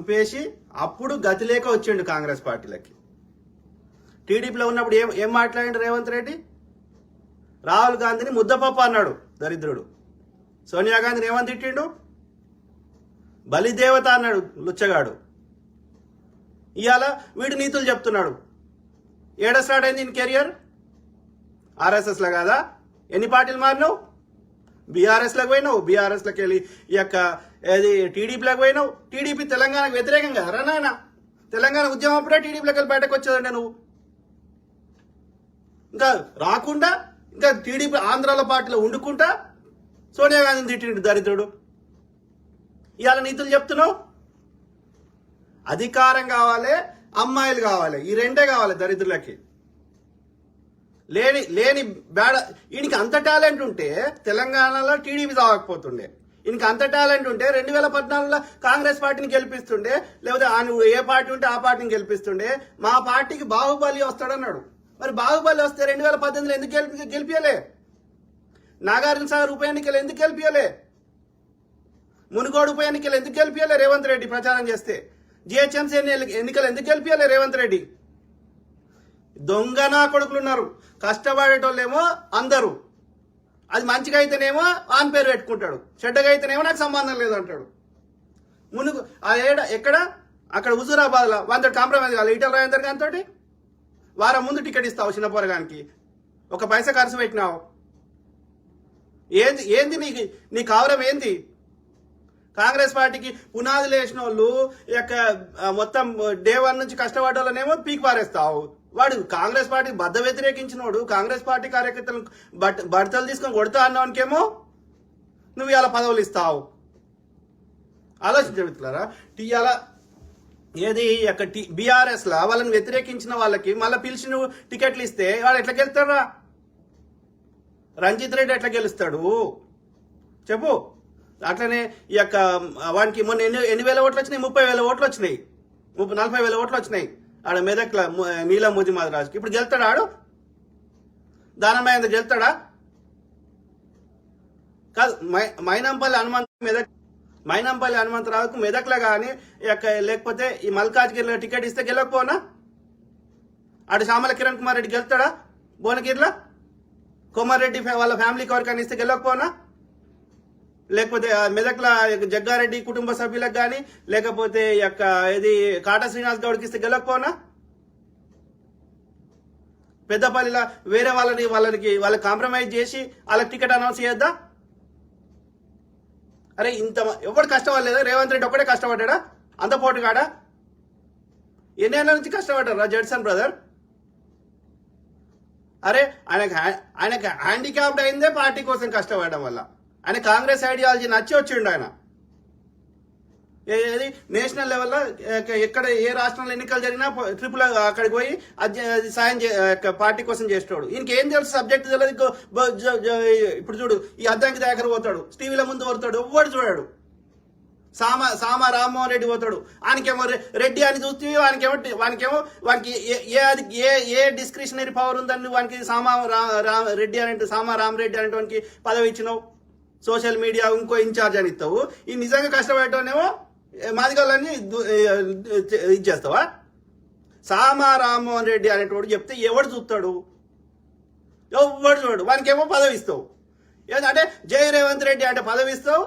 చంపేసి అప్పుడు గతి లేక వచ్చిండు కాంగ్రెస్ పార్టీలకి. టీడీపీలో ఉన్నప్పుడు ఏం ఏం మాట్లాడిండు రేవంత్ రెడ్డి? రాహుల్ గాంధీని ముద్దపప్పు అన్నాడు దరిద్రుడు. సోనియా గాంధీని ఏమని తిట్టిండు? బలిదేవత అన్నాడు లుచ్చగాడు. ఇవాళ వీడు నీతులు చెప్తున్నాడు. ఏడ స్టార్ట్ అయింది ఈయన కెరియర్? ఆర్ఎస్ఎస్లో కాదా? ఎన్ని పార్టీలు మారినావు? బీఆర్ఎస్లోకి పోయినావు? బీఆర్ఎస్లోకి వెళ్ళి ఈ యొక్క అది టీడీపీలోకి పోయినావు? టీడీపీ తెలంగాణకు వ్యతిరేకంగా? రా నాయన. తెలంగాణ ఉద్యమం అప్పుడే టీడీపీలోకి వెళ్ళి బయటకు వచ్చేదండి నువ్వు. ఇంకా రాకుండా ఇంకా టీడీపీ ఆంధ్రాల పార్టీలో ఉండుకుంటా సోనియా గాంధీని తిట్టిండు దరిద్రుడు. ఇవాళ నీతులు చెప్తున్నావు? అధికారం కావాలి అమ్మాయిలు కావాలి. ఈ రెండే కావాలి దరిద్రులకి. లేని లేని బేడ ఈయనకి అంత టాలెంట్ ఉంటే తెలంగాణలో టీడీపీ తాగకపోతుండే ఇంకా అంత టాలెంట్ ఉంటే రెండు వేల పద్నాలుగులో కాంగ్రెస్ పార్టీని గెలిపిస్తుండే లేకపోతే నువ్వు ఏ పార్టీ ఉంటే ఆ పార్టీని గెలిపిస్తుండే. మా పార్టీకి బాహుబలి వస్తాడన్నాడు. మరి బాహుబలి వస్తే రెండు వేల పద్దెనిమిదిలో ఎందుకు గెలిపి గెలిపియలే? నాగార్జున సాగర్ ఉప ఎన్నికలు ఎందుకు గెలిపియలే? మునుగోడు ఉప ఎన్నికలు ఎందుకు గెలిపియలే రేవంత్ రెడ్డి ప్రచారం చేస్తే? జిహెచ్ఎంసీ ఎన్నికలు ఎందుకు గెలిపియలే రేవంత్ రెడ్డి? దొంగ నా కొడుకులు ఉన్నారు. కష్టపడేటోళ్ళేమో అందరూ. అది మంచిగా అయితేనేమో ఆన్ పేరు పెట్టుకుంటాడు. చెడ్డగా అయితేనేమో నాకు సంబంధం లేదు అంటాడు. మునుగు ఆ ఏడ ఎక్కడ? అక్కడ హుజూరాబాద్లో. వంద కాంప్రమైజ్ కాదు ఈటల రాజేందర్ గారితో వారం ముందు టికెట్ ఇస్తావు చిన్న పోరగానికి. ఒక పైసా ఖర్చు పెట్టినావు. ఏంది ఏంది నీకు నీ కావరం ఏంది? కాంగ్రెస్ పార్టీకి పునాదులు వేసిన వాళ్ళు యొక్క మొత్తం డే వన్ నుంచి కష్టపడ్డ వాళ్ళనేమో పీక్ పారేస్తావు. వాడు కాంగ్రెస్ పార్టీ బద్ద వ్యతిరేకించినోడు కాంగ్రెస్ పార్టీ కార్యకర్తలు బట్ బడతలు తీసుకొని కొడతా అన్నవానికేమో? నువ్వు ఇలా పదవులు ఇస్తావు. ఆలోచించగలుగుతున్నారా టీఆల ఏది యొక్క టీ బీఆర్ఎస్ లా వాళ్ళని వ్యతిరేకించిన వాళ్ళకి మళ్ళీ పిలిచి నువ్వు టికెట్లు ఇస్తే వాడు ఎట్లా గెలుస్తారా రంజిత్ రెడ్డి ఎట్లా గెలుస్తాడు? చెప్పు. అట్లనే ఈ యొక్క వానికి మొన్న ఎన్ని ఎన్ని వేల ఓట్లు వచ్చినాయి? ముప్పై వేల ఓట్లు వచ్చినాయి. ముప్పై నలభై వేల ఓట్లు వచ్చినాయి. ఆడ మెదక్ల నీలం ముజిమాద్ రాజుకి ఇప్పుడు గెలుతాడా ఆడు? దానమయ్య గెలుతాడా? కాదు మై- మైనంపల్లి హనుమంత మెదక్ మైనంపల్లి హనుమంతరావుకు మెదక్లో కానీ లేకపోతే ఈ మల్కాజ్గిరిలో టికెట్ ఇస్తే గెలవకపోనా? ఆడు శ్యామల కిరణ్ కుమార్ రెడ్డి గెలుతాడా? భువనగిరిలో? కోమారెడ్డి రెడ్డి వాళ్ళ ఫ్యామిలీ ఎవరికైనా ఇస్తే గెలవకపోనా? లేకపోతే మెదక్ల జగ్గారెడ్డి కుటుంబ సభ్యులకు కానీ లేకపోతే ఈ యొక్క ఇది కాటా శ్రీనివాస్ గౌడ్కి ఇస్తే గెలకపోనా? పెద్దపల్లిలో వేరే వాళ్ళని వాళ్ళకి వాళ్ళకి కాంప్రమైజ్ చేసి వాళ్ళకి టికెట్ అనౌన్స్ చేయొద్దా? అరే ఇంత మ- ఎవడు కష్టపడలేదా? రేవంత్ రెడ్డి ఒక్కడే కష్టపడ్డా అంత పోటు కాడా? ఎన్నేళ్ళ నుంచి కష్టపడ్డారా జడ్సన్ బ్రదర్? అరే ఆయనకు హ్యా- ఆయనకు హ్యాండిక్యాప్డ్ అయిందే పార్టీ కోసం కష్టపడడం వల్ల. ఆయన కాంగ్రెస్ ఐడియాలజీ నచ్చి వచ్చిండు ఆయన. ఏది? నేషనల్ లెవెల్లో ఎక్కడ ఏ రాష్ట్రంలో ఎన్నికలు జరిగినా ట్రిపుల్ అక్కడికి పోయి సాయం చే- పార్టీ కోసం చేస్తాడు ఈయనకి ఏం తెలుసు సబ్జెక్ట్ తెలియదు ఇప్పుడు చూడు ఈ అద్దంకి దగ్గర పోతాడు టీవీల ముందు పోతాడు ఎవ్వడు చూడాడు. సామ సామ రామ్మోహన్ రెడ్డి పోతాడు. ఆయనకేమో రెడ్డి అని చూస్తే వానికేమో వానికేమో వానికి ఏ- ఏ అది ఏ ఏ డిస్క్రిషనరీ పవర్ ఉందని వానికి సామ రా రెడ్డి అంటే సామ రామరెడ్డి అనేటువంటి పదవి ఇచ్చినావు. సోషల్ మీడియా ఇంకో ఇన్ఛార్జ్ అని ఇస్తావు. ఈ నిజంగా కష్టపడటమేమో మాదిగాలని ఇచ్చేస్తావా? సామా రామ్మోహన్ రెడ్డి అనేటోడు చెప్తే ఎవడు చూస్తాడు? ఎవడు చూడు వానికేమో పదవి ఇస్తావు. ఏంటంటే జై రేవంత్ రెడ్డి అంటే పదవి ఇస్తావు?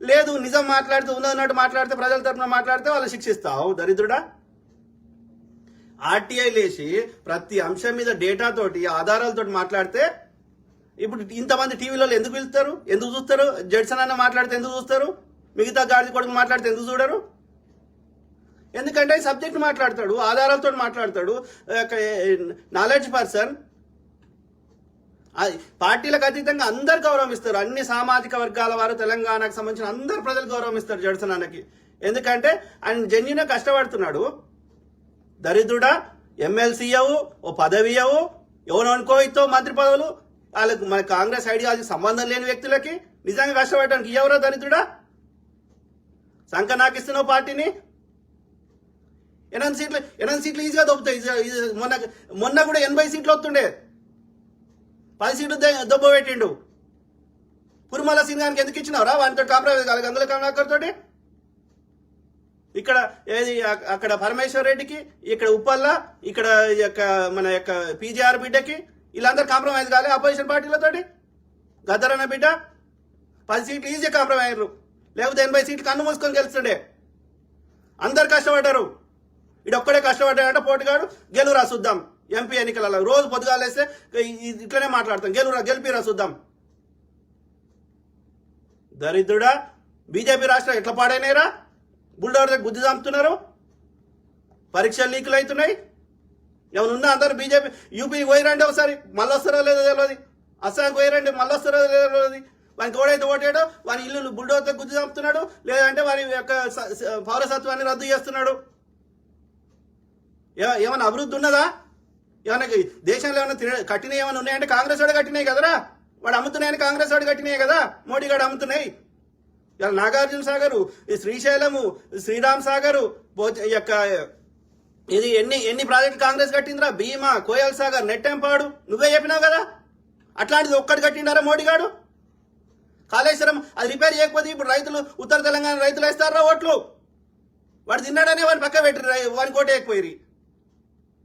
లేదు నిజం మాట్లాడితే ఉన్నట్టు మాట్లాడితే ప్రజల తరఫున మాట్లాడితే వాళ్ళు శిక్షిస్తావు దరిద్రుడా? ఆర్టీఐ లేచి ప్రతి అంశం మీద డేటా తోటి ఆధారాలతోటి మాట్లాడితే ఇప్పుడు ఇంతమంది టీవీలో ఎందుకు పిలుస్తారు? ఎందుకు చూస్తారు? జడ్సన్ అన్న మాట్లాడితే ఎందుకు చూస్తారు? మిగతా గాడిద కొడుకు మాట్లాడితే ఎందుకు చూడరు? ఎందుకంటే సబ్జెక్ట్ మాట్లాడతాడు ఆధారాలతో మాట్లాడతాడు. నాలెడ్జ్ పర్సన్ పార్టీలకు అతీతంగా అందరు గౌరవిస్తారు. అన్ని సామాజిక వర్గాల వారు తెలంగాణకు సంబంధించిన అందరు ప్రజలు గౌరవిస్తారు జడ్సన్ అన్నకి. ఎందుకంటే ఆయన జన్యున కష్టపడుతున్నాడు. దరిద్రుడా ఎమ్మెల్సీ అవు ఓ పదవి అవు ఎవరు అనుకో మంత్రి పదవులు. వాళ్ళకు మన కాంగ్రెస్ ఐడియాలజీ సంబంధం లేని వ్యక్తులకి నిజంగా కష్టపడటానికి ఎవరో దరిద్రుడా సంఖ నాకు ఇస్తున్నావు పార్టీని? ఎనిమిది సీట్లు ఎనిమిది సీట్లు ఈజీగా దొబ్బుతాయి. మొన్న మొన్న కూడా ఎనభై సీట్లు వస్తుండే. పది సీట్లు దెబ్బ పెట్టిండు పురుమల సింగానికి ఎందుకు ఇచ్చినావురా? వానితో కాంప్రమైజ్ కాదు అందులో కంగాకర్తోటి ఇక్కడ ఏది అక్కడ పరమేశ్వర్ రెడ్డికి ఇక్కడ ఉప్పల్ల ఇక్కడ ఈ యొక్క మన యొక్క పీజీఆర్ బిడ్డకి వీళ్ళందరూ కాంప్రమైజ్ కాలే అపోజిషన్ పార్టీలతోటి? గద్దరన్న బిడ్డ పది సీట్లు ఈజీ కాంప్రమైజ్ అయ్యారు లేకపోతే ఎనభై సీట్లు కన్ను మూసుకొని గెలుస్తుండే. అందరు కష్టపడ్డారు. ఇడు ఒక్కడే కష్టపడ్డాడంటే పోటీగాడు. గెలురా చూద్దాం. ఎంపీ ఎన్నికలలో రోజు పొద్దుగాలేస్తే ఇట్లనే మాట్లాడతాం. గెలురా గెలిపిరా చూద్దాం. దరిద్రుడా బీజేపీ రాష్ట్రం ఎట్లా పాడైనాయిరా? బుల్డోర్ దగ్గర గుద్ది చంపుతున్నారు. పరీక్షలు లీకులు అవుతున్నాయి ఏమన్నా ఉన్నా అందరు బీజేపీ యూపీ పోయిరండి ఒకసారి మళ్ళీ వస్తారో లేదో తెలియదు అస్సాంకి పోయిరండి మళ్ళీ వస్తారో లేదో తెలియదు వానికి ఎవడైతే ఓటాడో వాని ఇల్లు బుల్డోతో గుద్ది చంపుతున్నాడు లేదంటే వారి యొక్క స- పౌరసత్వాన్ని రద్దు చేస్తున్నాడు. ఏ- ఏమైనా అభివృద్ధి ఉన్నదా? ఏమైనా దేశంలో ఏమైనా తిన- కట్టినవి ఏమైనా ఉన్నాయంటే కాంగ్రెస్ వాడు కట్టినాయి కదరా? వాడు అమ్ముతున్నాయని కాంగ్రెస్ వాడు కట్టినాయి కదా మోడీ గారు అమ్ముతున్నాయి. ఇలా నాగార్జున సాగరు ఈ శ్రీశైలము శ్రీరామ్ సాగరు యొక్క ఇది ఎన్ని ఎన్ని ప్రాజెక్టు కాంగ్రెస్ కట్టిందిరా? భీమా కోయల్ సాగర్ నెట్టెంపాడు. నువ్వే చెప్పినావు కదా? అట్లాంటిది ఒక్కటి కట్టిండారా మోడీ గారు? కాళేశ్వరం అది రిపేర్ చేయకపోతే ఇప్పుడు రైతులు ఉత్తర తెలంగాణ రైతులు వేస్తారా ఓట్లు? వాడు తిన్నాడనే వాడిని పక్క పెట్టి వాని కోట వేయకపోయి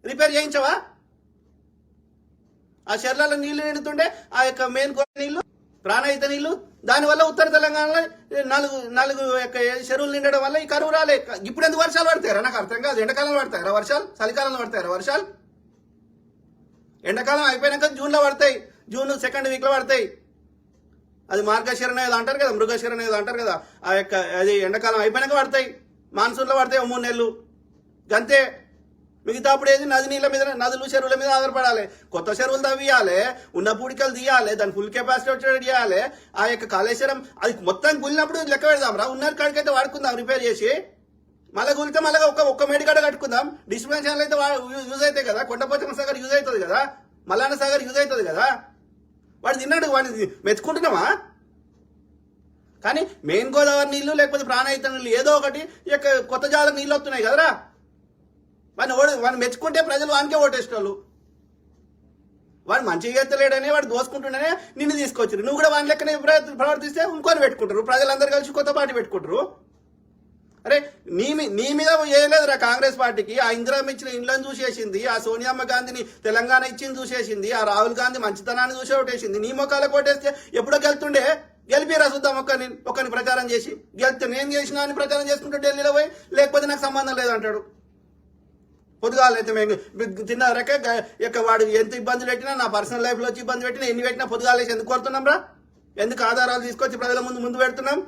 రిపేర్ చేయించవా? ఆ చెర్లలో నీళ్ళు నిండుతుండే ఆ యొక్క మెయిన్ కోట నీళ్ళు ప్రాణహిత నీళ్ళు. దానివల్ల ఉత్తర తెలంగాణలో నాలుగు నాలుగు యొక్క చెరువులు నిండడం వల్ల ఈ కరువు రాలే. ఇప్పుడు ఎందుకు వర్షాలు పడతాయరా? నాకు అర్థం కాదు. ఎండాకాలంలో పడతాయరా వర్షాలు? చలికాలంలో పడతాయరా వర్షాలు? ఎండాకాలం అయిపోయినాక జూన్లో పడతాయి. జూన్ సెకండ్ వీక్లో పడతాయి. అది మార్గశిరణ ఏదో అంటారు కదా మృగశిరణ ఏదో అంటారు కదా. ఆ యొక్క అది ఎండాకాలం అయిపోయినాక పడతాయి. మాన్సూన్లో పడతాయి మూడు నెలలు. గంతే. మిగతా అప్పుడు ఏది? నది నీళ్ళ మీద నదులు చెరువుల మీద ఆధారపడాలి. కొత్త చెరువులు తవ్వియాలి ఉన్న పూడికలు తీయాలి దాని ఫుల్ కెపాసిటీ వచ్చేటట్టు చేయాలి. ఆ యొక్క కాళేశ్వరం అది మొత్తం గుళ్ళినప్పుడు లెక్క పెడదాం. రా ఉన్న కాడికైతే వాడుకుందాం రిపేర్ చేసి. మళ్ళీ కూలితే మళ్ళీ ఒక ఒక్క మేడికాడ కట్టుకుందాం. డిస్ప్లే ఛానల్ అయితే యూజ్ అవుతాయి కదా? కొండపోచమ్మ సాగర్ యూజ్ అవుతుంది కదా? మల్లాన సాగర్ యూజ్ అవుతుంది కదా? వాడు తిన్నాడు వాడిని మెచ్చుకుంటున్నామా? కానీ మెయిన్ గోదావరి నీళ్ళు లేకపోతే ప్రాణహిత నీళ్ళు ఏదో ఒకటి ఈ యొక్క కొత్త జాతర నీళ్ళు వస్తున్నాయి కదరా? వాడిని ఓడి వాడిని మెచ్చుకుంటే ప్రజలు వానికే ఓటేసేటోళ్ళు. వాడు మంచిగా ఎత్తలేడని వాడు దోసుకుంటుండనే నిన్ను తీసుకొచ్చారు. నువ్వు కూడా వాని లెక్కనే ప్రవర్తిస్తే ఇంకొని పెట్టుకుంటారు. ప్రజలందరూ కలిసి కొత్త పార్టీ పెట్టుకుంటారు. అరే నీ నీ మీద ఏలేదురా కాంగ్రెస్ పార్టీకి. ఆ ఇందిరామ్మ ఇచ్చిన ఇండ్లను చూసేసింది ఆ సోనియామ్మ గాంధీని తెలంగాణ ఇచ్చింది చూసేసింది ఆ రాహుల్ గాంధీ మంచితనాన్ని చూసే ఓటేసింది. నీ మొక్కల కొట్టేస్తే ఎప్పుడో గెలుతుండే గెలిపిరా చూద్దాం ఒక్కని ఒక్కని ప్రచారం చేసి. గెలితే నేను చేసిన అని ప్రచారం చేసుకుంటూ ఢిల్లీలో పోయి లేకపోతే నాకు సంబంధం లేదు అంటాడు పొద్దుగాలు అయితే మేము తిన్న రక ఇక వాడు ఎంత ఇబ్బంది పెట్టినా నా పర్సనల్ లైఫ్లో వచ్చి ఇబ్బంది పెట్టినా ఎన్ని పెట్టినా పొద్దుగాలేసి ఎందుకు కోరుతున్నాం రా? ఎందుకు ఆధారాలు తీసుకొచ్చి ప్రజల ముందు ముందు పెడుతున్నాం?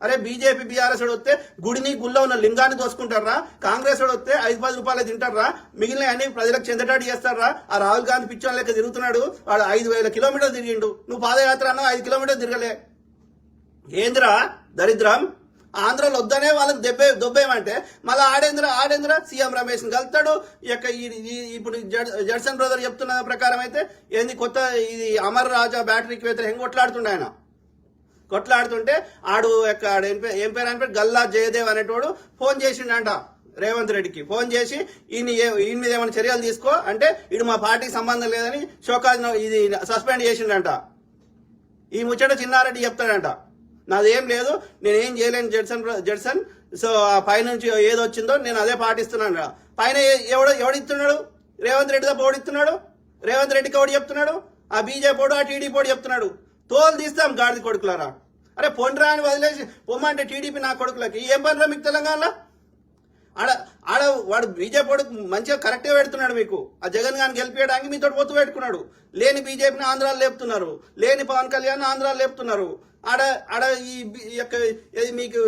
అరే బీజేపీ బీఆర్ఎస్ వాడు వస్తే గుడిని గుళ్ళో ఉన్న లింగాన్ని దోసుకుంటారా? కాంగ్రెస్ వాడు వస్తే ఐదు పది రూపాయలు తింటారా? మిగిలిన అన్ని ప్రజలకు చెందటాడు చేస్తారా? ఆ రాహుల్ గాంధీ పిచ్చోన్ లెక్క తిరుగుతున్నాడు. వాడు ఐదు వేల కిలోమీటర్లు తిరిగిండు. నువ్వు పాదయాత్ర అన్నావు ఐదు కిలోమీటర్లు తిరగలే. ఏందిరా? దరిద్రం? ఆంధ్రలో వద్దనే వాళ్ళకి దెబ్బే దొబ్బేమంటే మళ్ళీ ఆడేంద్ర ఆడేంద్ర సీఎం రమేష్ కలుతాడు యొక్క ఈ- ఇప్పుడు జడ్- జడ్సన్ బ్రదర్ చెప్తున్న ప్రకారం అయితే ఏంది కొత్త ఇది అమర్ రాజా బ్యాటరీకి వ్యతిరేకంగా కొట్లాడుతుండే ఆయన. కొట్లాడుతుంటే ఆడు యొక్క ఆడు ఏం పేరు ఏం అని గల్లా జయదేవ్ అనేటోడు ఫోన్ చేసిండంట రేవంత్ రెడ్డికి. ఫోన్ చేసి ఈయన ఈయన మీద ఏమైనా చర్యలు తీసుకో అంటే ఇడు మా పార్టీకి సంబంధం లేదని షోకాజ్ ఇది సస్పెండ్ చేసిండంట. ఈ ముచ్చట చిన్నారెడ్డి చెప్తాడంట. నాదేం లేదు నేనేం చేయలేను జడ్సన్ జడ్సన్. సో ఆ పైనుంచి ఏది వచ్చిందో నేను అదే పాటిస్తున్నాను పైన ఏ- ఎవడు ఎవడిస్తున్నాడు? రేవంత్ రెడ్డితో పోడిస్తున్నాడు రేవంత్ రెడ్డికి ఒకటి చెప్తున్నాడు? ఆ బీజేపీ ఆ టీడీపీ చెప్తున్నాడు? తోలు తీస్తాం గాడిద కొడుకులారా. అరే పొండ్రా అని వదిలేసి పొమ్మంటే టీడీపీ నా కొడుకులకి. ఏం పనిరా మీకు తెలంగాణలో? ఆడ ఆడ వాడు బీజేపీ మంచిగా కరెక్ట్గా పెడుతున్నాడు మీకు. ఆ జగన్ గారిని గెలిపించడానికి మీతో పొత్తు పెట్టుకున్నాడు. లేని బీజేపీని ఆంధ్రాలో లేపుతున్నారు. లేని పవన్ కళ్యాణ్ ఆంధ్రాలో లేపుతున్నారు. ఆడ ఆడ ఈ యొక్క మీకు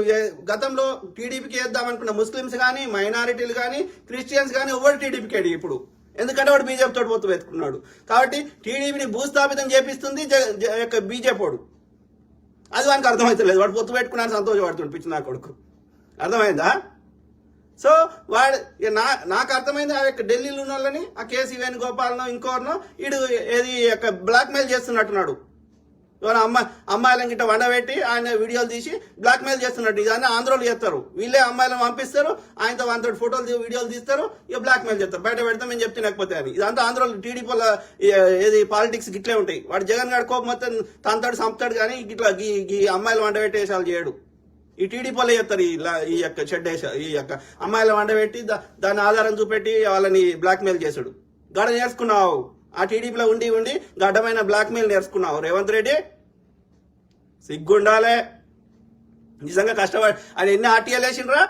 గతంలో టీడీపీకి వేద్దామనుకున్న ముస్లిమ్స్ కానీ మైనారిటీలు కానీ క్రిస్టియన్స్ కానీ ఎవరు టీడీపీకి అడిగి ఇప్పుడు. ఎందుకంటే వాడు బీజేపీ తోటి పొత్తు పెట్టుకున్నాడు. కాబట్టి టీడీపీని భూస్థాపితం చేపిస్తుంది జ- యొక్క బీజేపీ అది వానికి అర్థమవుతలేదు వాడు పొత్తు పెట్టుకున్నాను సంతోషపడుతుంది పిచ్చి నా కొడుకు. అర్థమైందా? సో వాడు నా నాకు అర్థమైంది ఆ యొక్క ఢిల్లీలో ఉన్న వాళ్ళని ఆ కేసీ వేణుగోపాలనో ఇంకోరినో ఇడు ఏది యొక్క బ్లాక్మెయిల్ చేస్తున్నట్టున్నాడు. అమ్మాయి అమ్మాయిలను గిట్ట వండబెట్టి ఆయన వీడియోలు తీసి బ్లాక్మెయిల్ చేస్తున్నట్టు. ఇదన్నీ ఆంధ్రోలు చేస్తారు. వీళ్ళే అమ్మాయిలను పంపిస్తారు ఆయనతో వాళ్ళతో ఫోటోలు వీడియోలు తీస్తారు ఇక బ్లాక్మెయిల్ చేస్తారు. బయట పెడతాం మేము చెప్తే లేకపోతే అని ఇదంతా ఆంధ్రోలు టీడీపీ ఏది పాలిటిక్స్ గిట్లే ఉంటాయి. వాడు జగన్ గారి కోపం మొత్తం తనతాడు సంపుతాడు కానీ గిట్లా గీ అమ్మాయిలు వండబెట్టి వేసాలు చేయడు. ఈ టీడీపీ వాళ్ళు చేస్తారు ఈ ఈ యొక్క చెడ్డ ఈ యొక్క అమ్మాయిల వండబెట్టి దా- దాని ఆధారం చూపెట్టి వాళ్ళని బ్లాక్మెయిల్ చేసుడు గడ నేర్చుకున్నావు. ఆ టీడీపీలో ఉండి ఉండి గడ్డమైన బ్లాక్మెయిల్ నేర్చుకున్నావు. రేవంత్ రెడ్డి సిగ్గుండాలే. నిజంగా కష్టపడి ఆయన ఎన్ని ఆర్టీఎల్ వేసిండ్రా?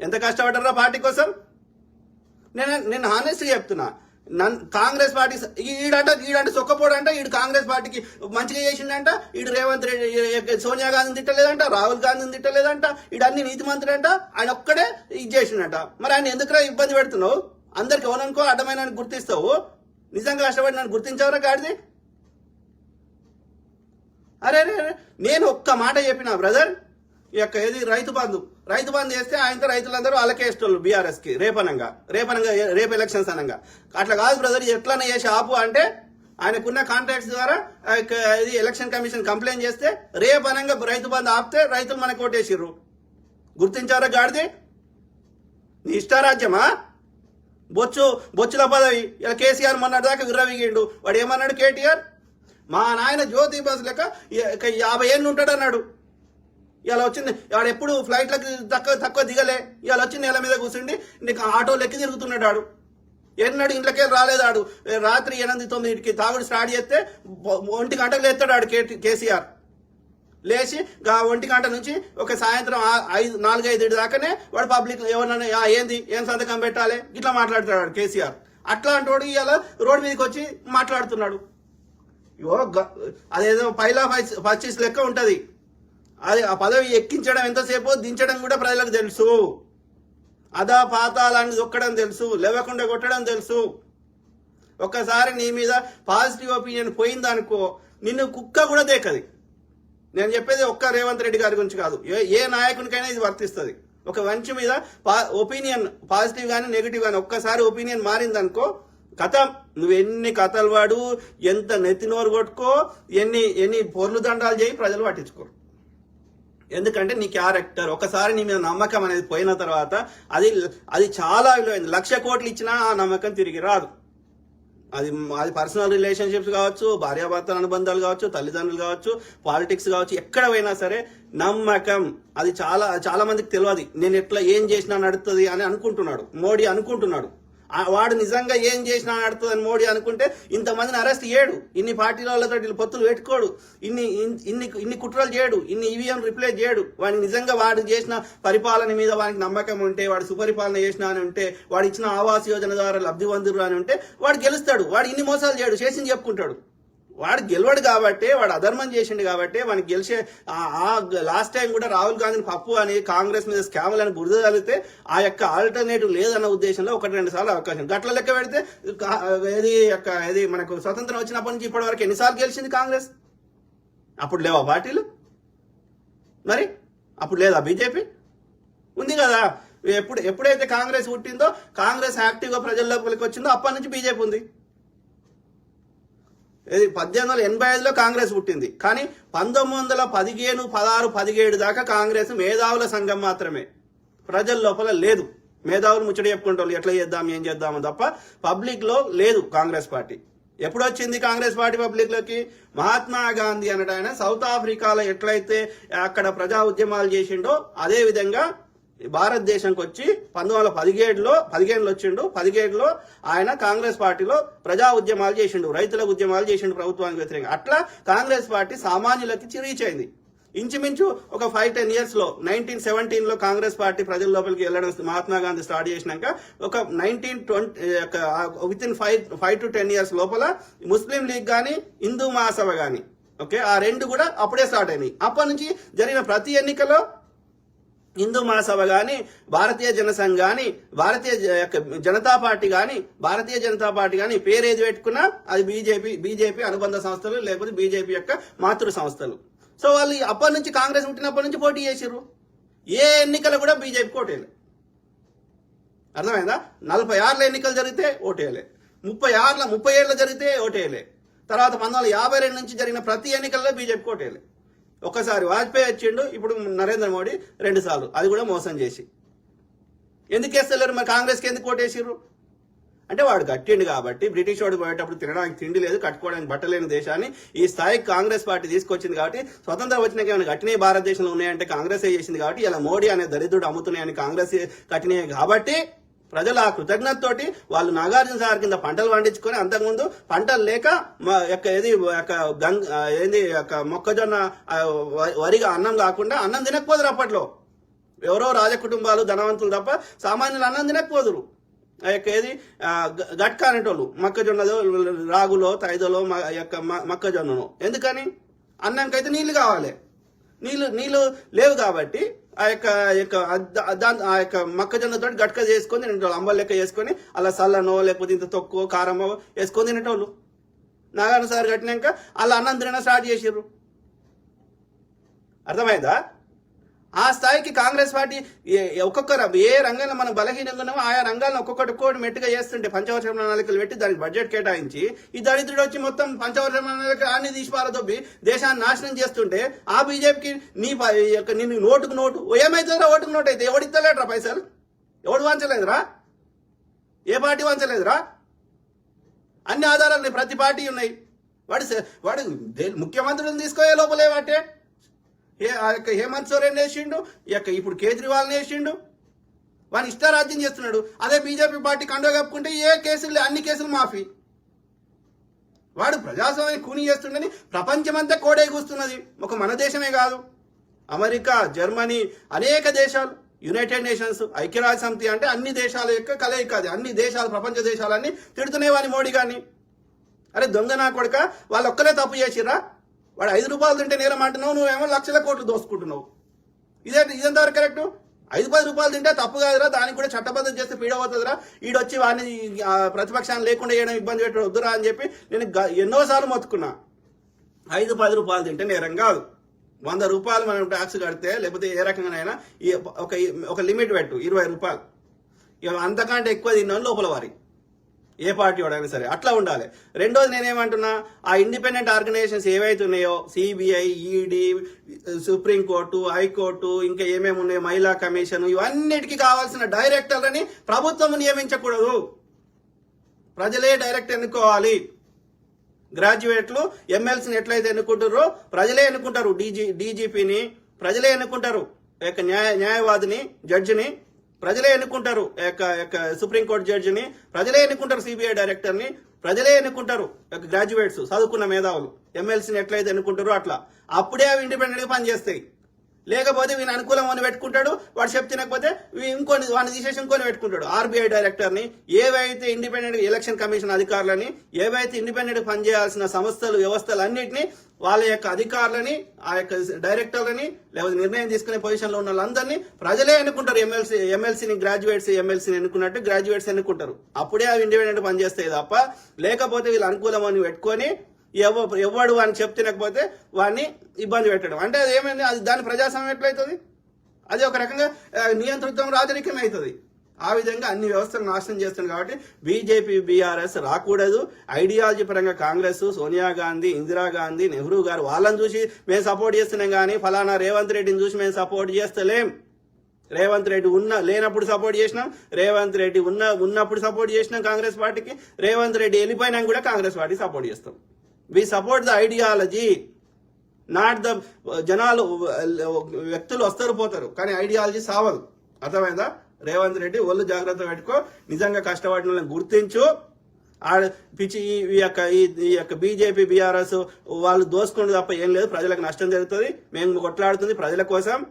ఎంత కష్టపడ్డారా పార్టీ కోసం? నేను నేను హానెస్ట్గా చెప్తున్నా. నన్ కాంగ్రెస్ పార్టీ ఈడంట ఈడంట ఈడంట సొక్కపోడంట ఈడు కాంగ్రెస్ పార్టీకి మంచిగా చేసిండంట ఈడు రేవంత్ రెడ్డి సోనియా గాంధీని తిట్టలేదంట రాహుల్ గాంధీని తిట్టలేదంట ఈడు అన్ని నీతి మంత్రి అంట ఆయన ఒక్కడే ఇది చేసిండంట. మరి ఆయన ఎందుకురా ఇబ్బంది పెడుతున్నావు? అందరికి ఎవరనుకో అడ్డమైన గుర్తిస్తావు? నిజంగా కష్టపడి నన్ను గుర్తించవరా గాడిది? అరే అరే, నేను ఒక్క మాట చెప్పిన బ్రదర్? ఈ యొక్క ఏది రైతు బంధు రైతు బంధు చేస్తే ఆయనతో రైతులందరూ వాళ్ళకే ఇష్టోళ్ళు బీఆర్ఎస్కి రేపనంగా రేపనంగా రేపు ఎలక్షన్స్ అనంగా. అట్లా కాదు బ్రదర్ ఎట్లనే చేసి ఆపు అంటే ఆయనకున్న కాంట్రాక్ట్స్ ద్వారా ఇది ఎలక్షన్ కమిషన్ కంప్లైంట్ చేస్తే రేపనంగా రైతు బంధు ఆపితే రైతులు మనకు ఓటేసిర్రు. గుర్తించారా గాడిది? నీ ఇష్టారాజ్యమా? బొచ్చు బొచ్చుల పదవి. ఇలా కేసీఆర్ మొన్నటి దాకా విర్రవీగిండు వాడు ఏమన్నాడు కేటీఆర్? మా నాయన జ్యోతి బస్ లెక్క యాభై ఏళ్ళు ఉంటాడు ఇవాళ వచ్చింది. వాడు ఎప్పుడు ఫ్లైట్లకు తక్కువ తక్కువ దిగలే. ఇవాళ వచ్చి నేల మీద కూర్చుండి నీకు ఆటో ఎక్కి తిరుగుతున్నాడు ఆడు. ఎన్నడు ఇంట్లోకే రాలేదాడు రాత్రి ఎనిమిది తొమ్మిదికి తాగుడు స్టార్ట్ చేస్తే ఒంటి గంటకు లేస్తాడు ఆడు కే- కేసీఆర్. లేచి ఒంటి గంట నుంచి ఒక సాయంత్రం ఆ- ఐదు నాలుగైదు దాకానే వాడు పబ్లిక్ ఎవరన్నా ఏంది ఏం సంతకం పెట్టాలి? ఇట్లా మాట్లాడుతున్నాడు వాడు కేసీఆర్. అట్లాంటి వాడు ఇవాళ రోడ్డు మీదకి వచ్చి మాట్లాడుతున్నాడు. ఇగో అదేదో పైలా పై- పచ్చిస్ లెక్క ఉంటుంది. అది ఆ పదవి ఎక్కించడం ఎంతసేపు దించడం కూడా ప్రజలకు తెలుసు. అదా పాతాలని దొక్కడం తెలుసు లేవకుండా కొట్టడం తెలుసు. ఒక్కసారి నీ మీద పాజిటివ్ ఒపీనియన్ పోయిందనుకో నిన్ను కుక్క కూడా దేకది. నేను చెప్పేది ఒక్క రేవంత్ రెడ్డి గారి గురించి కాదు. ఏ ఏ నాయకునికైనా ఇది వర్తిస్తుంది. ఒక మంచి మీద ఒపీనియన్ పాజిటివ్ కానీ నెగిటివ్ కానీ ఒక్కసారి ఒపీనియన్ మారిందనుకో కథ నువ్వు ఎన్ని కథలు వాడు ఎంత నెత్తినోరు కొట్టుకో ఎన్ని ఎన్ని పొర్లు దండాలు చేయి ప్రజలు పట్టించుకోరు. ఎందుకంటే నీ క్యారెక్టర్ ఒకసారి నీ మీద నమ్మకం అనేది పోయిన తర్వాత అది అది చాలా విలువైంది. లక్ష కోట్లు ఇచ్చినా ఆ నమ్మకం తిరిగి రాదు. అది అది పర్సనల్ రిలేషన్షిప్స్ కావచ్చు భార్యాభర్తల అనుబంధాలు కావచ్చు తల్లిదండ్రులు కావచ్చు పాలిటిక్స్ కావచ్చు ఎక్కడ పోయినా సరే నమ్మకం. అది చాలా చాలా మందికి తెలియదు నేను ఎట్లా ఏం చేసినా నడుస్తుంది అని అనుకుంటున్నాడు. మోడీ అనుకుంటున్నాడు. వాడు నిజంగా ఏం చేసినా ఆడుతుందని మోడీ అనుకుంటే ఇంతమందిని అరెస్ట్ చేయడు. ఇన్ని పార్టీల వాళ్ళతో వీళ్ళు పొత్తులు పెట్టుకోడు. ఇన్ని ఇన్- ఇన్ని ఇన్ని కుట్రలు చేయడు. ఇన్ని ఈవీఎం రిప్లేస్ చేయడు. వాడిని నిజంగా వాడు చేసిన పరిపాలన మీద వాడికి నమ్మకం ఉంటే వాడు సుపరిపాలన చేసిన అని ఉంటే వాడు ఇచ్చిన ఆవాస్ యోజన ద్వారా లబ్ధి పొందురు అని ఉంటే వాడు గెలుస్తాడు. వాడు ఇన్ని మోసాలు చేయడు. చేసింది చెప్పుకుంటాడు. వాడు గెలవడు కాబట్టి వాడు అధర్మం చేసిండు కాబట్టి వాడిని గెలిచే ఆ- లాస్ట్ టైం కూడా రాహుల్ గాంధీని పప్పు అని కాంగ్రెస్ మీద స్కాములు అని కలిగితే ఆ యొక్క ఆల్టర్నేటివ్ లేదన్న ఉద్దేశంలో ఒకటి రెండు సార్లు అవకాశం. గట్ల లెక్క పెడితే ఏది యొక్క ఏది మనకు స్వతంత్రం వచ్చినప్పటి నుంచి ఇప్పటి వరకు ఎన్నిసార్లు గెలిచింది కాంగ్రెస్? అప్పుడు లేవా పార్టీలు? మరి? అప్పుడు లేదా బీజేపీ? ఉంది కదా. ఎప్పుడు ఎప్పుడైతే కాంగ్రెస్ పుట్టిందో కాంగ్రెస్ యాక్టివ్గా ప్రజల్లోకి వచ్చిందో అప్పటి నుంచి బీజేపీ ఉంది. ఇది పద్దెనిమిది వందల ఎనభై ఐదులో కాంగ్రెస్ పుట్టింది. కానీ పంతొమ్మిది వందల పదిహేను పదహారు పదిహేడు దాకా కాంగ్రెస్ మేధావుల సంఘం మాత్రమే. ప్రజల లోపల లేదు. మేధావులు ముచ్చట చెప్పుకుంటారు ఎట్లా చేద్దాం ఏం చేద్దాము తప్ప పబ్లిక్లో లేదు కాంగ్రెస్ పార్టీ. ఎప్పుడు వచ్చింది కాంగ్రెస్ పార్టీ పబ్లిక్లోకి? మహాత్మా గాంధీ అనడాయన సౌత్ ఆఫ్రికాలో ఎట్లయితే అక్కడ ప్రజా ఉద్యమాలు చేసిండో అదే విధంగా భారతదేశానికి వచ్చి పంతొమ్మిది వందల పదిహేడులో పదిహేనులో వచ్చిండు పదిహేడులో ఆయన కాంగ్రెస్ పార్టీలో ప్రజా ఉద్యమాలు చేసిండు రైతుల ఉద్యమాలు చేసిండు ప్రభుత్వానికి వ్యతిరేకంగా. అట్లా కాంగ్రెస్ పార్టీ సామాన్యులకి రీచ్ అయింది ఇంచుమించు ఒక ఫైవ్ టెన్ ఇయర్స్లో నైన్టీన్ సెవెంటీన్లో కాంగ్రెస్ పార్టీ ప్రజల లోపలికి వెళ్ళడం మహాత్మా గాంధీ స్టార్ట్ చేసినాక ఒక nineteen twenty with in five five to ten years లోపల ముస్లిం లీగ్ కానీ హిందూ మహాసభ కానీ ఓకే ఆ రెండు కూడా అప్పుడే స్టార్ట్ అయినాయి. అప్పటి నుంచి జరిగిన ప్రతి ఎన్నికలో హిందూ మహాసభ కానీ భారతీయ జనసంఘ్ కానీ భారతీయ జ- యొక్క జనతా పార్టీ కానీ భారతీయ జనతా పార్టీ కానీ పేరు ఏది పెట్టుకున్నా అది బీజేపీ బీజేపీ అనుబంధ సంస్థలు లేకపోతే బీజేపీ యొక్క మాతృ సంస్థలు. సో వాళ్ళు అప్పటి నుంచి కాంగ్రెస్ పుట్టినప్పటి నుంచి పోటీ చేసిర్రు. ఏ ఎన్నికలు కూడా బీజేపీ ఓటేయలే. అర్థమైందా? నలభై ఆరుల ఎన్నికలు జరిగితే ఓటేయలే. ముప్పై ఆరుల ముప్పై ఏళ్ళ జరిగితే ఓటేయలే. తర్వాత పంతొమ్మిది యాభై రెండు నుంచి జరిగిన ప్రతి ఎన్నికల్లో బీజేపీ ఓటేయలే. ఒక్కసారి వాజ్పేయి వచ్చిండు ఇప్పుడు నరేంద్ర మోడీ రెండు సార్లు. అది కూడా మోసం చేసి. ఎందుకు వేస్తలేరు మరి కాంగ్రెస్కి ఎందుకు ఓటేసిర్రు? అంటే వాడు కట్టిండు కాబట్టి బ్రిటిష్ వాడు పోయేటప్పుడు తినడానికి తిండి లేదు కట్టుకోవడానికి బట్టలేని దేశాన్ని ఈ స్థాయికి కాంగ్రెస్ పార్టీ తీసుకొచ్చింది కాబట్టి స్వతంత్రం వచ్చినాక ఏమైనా కట్టినవి భారతదేశంలో ఉన్నాయంటే కాంగ్రెస్ చేసింది కాబట్టి ఇలా మోడీ అనే దరిద్రుడు అమ్ముతున్నాయని కాంగ్రెస్ కట్టినాయి కాబట్టి ప్రజలు ఆ కృతజ్ఞతతోటి వాళ్ళు నాగార్జున సాగర్ కింద పంటలు పండించుకొని అంతకుముందు పంటలు లేక యొక్క ఏది యొక్క గంగ ఏది ఏంది యొక్క మొక్కజొన్న వరిగా అన్నం కాకుండా అన్నం తినకపోదురు అప్పట్లో. ఎవరో రాజకుటుంబాలు ధనవంతులు తప్ప సామాన్యులు అన్నం తినకపోదురు. ఆ యొక్క ఏది ఆ, గ- గట్కా అనేటోళ్ళు మొక్కజొన్నదో రాగులో తైదలో యొక్క మొక్కజొన్నను. ఎందుకని? అన్నంకైతే నీళ్ళు కావాలి. నీళ్ళు నీళ్ళు లేవు కాబట్టి ఆ యొక్క యొక్క దాని ఆ యొక్క మొక్కజొన్నతో గట్క చేసుకొని తినేటోళ్ళు అంబల్ లెక్క చేసుకొని అలా సల్లనో లేకపోతే ఇంత తొక్కో కారమో వేసుకొని తినేటోళ్ళు. నాగార్జున సార్ కట్టినాక అలా అన్నం తినడం స్టార్ట్ చేసిర్రు. అర్థమైందా? ఆ స్థాయికి కాంగ్రెస్ పార్టీ ఏ- ఒక్కొక్క ఏ రంగంలో మనం బలహీనంగా ఉన్నామో ఆయా రంగాలను ఒక్కొక్కటి కోడి మెట్టుగా చేస్తుంటే పంచవర్ష ప్రణాళికలు పెట్టి దానికి బడ్జెట్ కేటాయించి ఈ దళితుడు వచ్చి మొత్తం పంచవర్ష ప్రణాళిక అన్ని తీసి దేశాన్ని నాశనం చేస్తుంటే ఆ బీజేపీకి నీ ప- ఈ యొక్క నిన్ను నోటుకు నోటు. ఏమైతుందిరా ఓటుకు నోటు అయితే? ఎవడు ఇస్తలేడురా పైసలు? ఎవడు వంచలేదురా? ఏ పార్టీ వంచలేదురా? అన్ని ఆధారాలు ఉన్నాయి, ప్రతి పార్టీ ఉన్నాయి. వాడు వాడు దే- ముఖ్యమంత్రులను తీసుకోయే లోపలే వాటే ఏ ఆ యొక్క హేమంత్ సోరెన్ వేసిండు ఈ యొక్క ఇప్పుడు కేజ్రీవాల్ని వేసిండు వాని ఇష్టారాజ్యం చేస్తున్నాడు. అదే బీజేపీ పార్టీ కండో కప్పుకుంటే ఏ కేసులు అన్ని కేసులు మాఫీ. వాడు ప్రజాస్వామ్యం కూని చేస్తుండని ప్రపంచమంతా కోడే కూస్తున్నది. ఒక మన దేశమే కాదు. అమెరికా జర్మనీ అనేక దేశాలు. యునైటెడ్ నేషన్స్ ఐక్యరాజ్య సమితి అంటే అన్ని దేశాల యొక్క కలయిక అది. అన్ని దేశాలు ప్రపంచ దేశాలన్నీ తిడుతున్నాయి వాని మోడీ గారిని. అరే దొంగ నా కొడుక వాళ్ళు ఒక్కరే తప్పు చేసిరా వాడు ఐదు రూపాయలు తింటే నేరం అంటున్నావు నువ్వేమో లక్షల కోట్లు దోసుకుంటున్నావు. ఇదే ఇదంతా కరెక్ట్? ఐదు పది రూపాయలు తింటే తప్పు కాదురా దానికి కూడా చట్టబద్ధం చేస్తే పీడ అవుతుందిరా ఈడొచ్చి వాడిని ప్రతిపక్షాన్ని లేకుండా చేయడం ఇబ్బంది పెట్టడం వద్దురా అని చెప్పి నేను ఎన్నోసార్లు మొత్తుకున్నా. ఐదు పది రూపాయలు తింటే నేరం కాదు. వంద రూపాయలు మనం ట్యాక్స్ కడితే లేకపోతే ఏ రకంగానైనా ఒక ఒక లిమిట్ పెట్టు ఇరవై రూపాయలు. ఇక అంతకంటే ఎక్కువ తిన్నాను లోపల వారి. ఏ పార్టీ వాడైనా సరే అట్లా ఉండాలి. రెండోది నేనేమంటున్నా ఆ ఇండిపెండెంట్ ఆర్గనైజేషన్స్ ఏవైతే ఉన్నాయో సిబిఐ ఈడీ సుప్రీంకోర్టు హైకోర్టు ఇంకా ఏమేమి ఉన్నాయో మహిళా కమిషన్ ఇవన్నిటికీ కావాల్సిన డైరెక్టర్లని ప్రభుత్వం నియమించకూడదు. ప్రజలే డైరెక్ట్ ఎన్నుకోవాలి. గ్రాడ్యుయేట్లు ఎమ్మెల్సీని ఎట్లయితే ఎన్నుకుంటారో ప్రజలే ఎన్నుకుంటారు. డీజీ డీజీపీని ప్రజలే ఎన్నుకుంటారు. యొక్క న్యాయ న్యాయవాదిని జడ్జిని ప్రజలే ఎన్నుకుంటారు. యొక్క సుప్రీంకోర్టు జడ్జిని ప్రజలే ఎన్నుకుంటారు సిబిఐ డైరెక్టర్ని. ప్రజలే ఎన్నుకుంటారు. గ్రాడ్యుయేట్స్ చదువుకున్న మేధావులు. ఎమ్మెల్సీని ఎట్లయితే ఎన్నుకుంటారో అట్లా. అప్పుడే అవి ఇండిపెండెంట్గా పనిచేస్తాయి. లేకపోతే వీని అనుకూలం అని పెట్టుకుంటాడు వాడు చెప్ తినకపోతే వీ- ఇంకొని వాడిని తీసేసి ఇంకొని పెట్టుకుంటాడు. ఆర్బీఐ డైరెక్టర్ని ఏవైతే ఇండిపెండెంట్ ఎలక్షన్ కమిషన్ అధికారులని ఏవైతే ఇండిపెండెంట్ పనిచేయాల్సిన సంస్థలు వ్యవస్థలు అన్నిటిని వాళ్ళ యొక్క అధికారులని ఆ యొక్క డైరెక్టర్లని లేకపోతే నిర్ణయం తీసుకునే పొజిషన్లో ఉన్న వాళ్ళందరినీ ప్రజలే ఎన్నుకుంటారు. ఎమ్మెల్సీ ఎమ్మెల్సీని గ్రాడ్యుయేట్స్ ఎమ్మెల్సీని ఎన్నుకున్నట్టు గ్రాడ్యుయేట్స్ ఎన్నుకుంటారు. అప్పుడే అవి ఇండిపెండెంట్ పనిచేస్తాయి తప్ప లేకపోతే వీళ్ళు అనుకూలం అని పెట్టుకొని ఎవ ఎవడు అని చెప్తినకపోతే వాడిని ఇబ్బంది పెట్టడం. అంటే అది ఏమైంది? అది దాని ప్రజాస్వామ్యం ఎట్లయితుంది? అది ఒక రకంగా నియంతృత్వం రాజరికం అవుతుంది ఆ విధంగా అన్ని వ్యవస్థలు నాశనం చేస్తుంది కాబట్టి బీజేపీ బీఆర్ఎస్ రాకూడదు. ఐడియాలజీ పరంగా కాంగ్రెస్ సోనియా గాంధీ ఇందిరాగాంధీ నెహ్రూ గారు వాళ్ళని చూసి మేము సపోర్ట్ చేస్తున్నాం కానీ ఫలానా రేవంత్ రెడ్డిని చూసి మేము సపోర్ట్ చేస్తలేం. రేవంత్ రెడ్డి ఉన్న లేనప్పుడు సపోర్ట్ చేసినాం. రేవంత్ రెడ్డి ఉన్న ఉన్నప్పుడు సపోర్ట్ చేసినాం కాంగ్రెస్ పార్టీకి. రేవంత్ రెడ్డి వెళ్ళిపోయినా కూడా కాంగ్రెస్ పార్టీ సపోర్ట్ చేస్తాం. We support the ideology not the జనాలు వ్యక్తులు వస్తారు పోతారు. కానీ ఐడియాలజీ సావదు. అర్థమైందా? రేవంత్ రెడ్డి ఒళ్ళు జాగ్రత్త పెట్టుకో. నిజంగా కష్టపడిన వాళ్ళని గుర్తించు. ఆ పిచ్చి ఈ ఈ యొక్క ఈ ఈ యొక్క బీజేపీ బీఆర్ఎస్ వాళ్ళు దోసుకుంటే తప్ప ఏం లేదు. ప్రజలకు నష్టం జరుగుతుంది. మేము కొట్లాడుతుంది ప్రజల కోసం.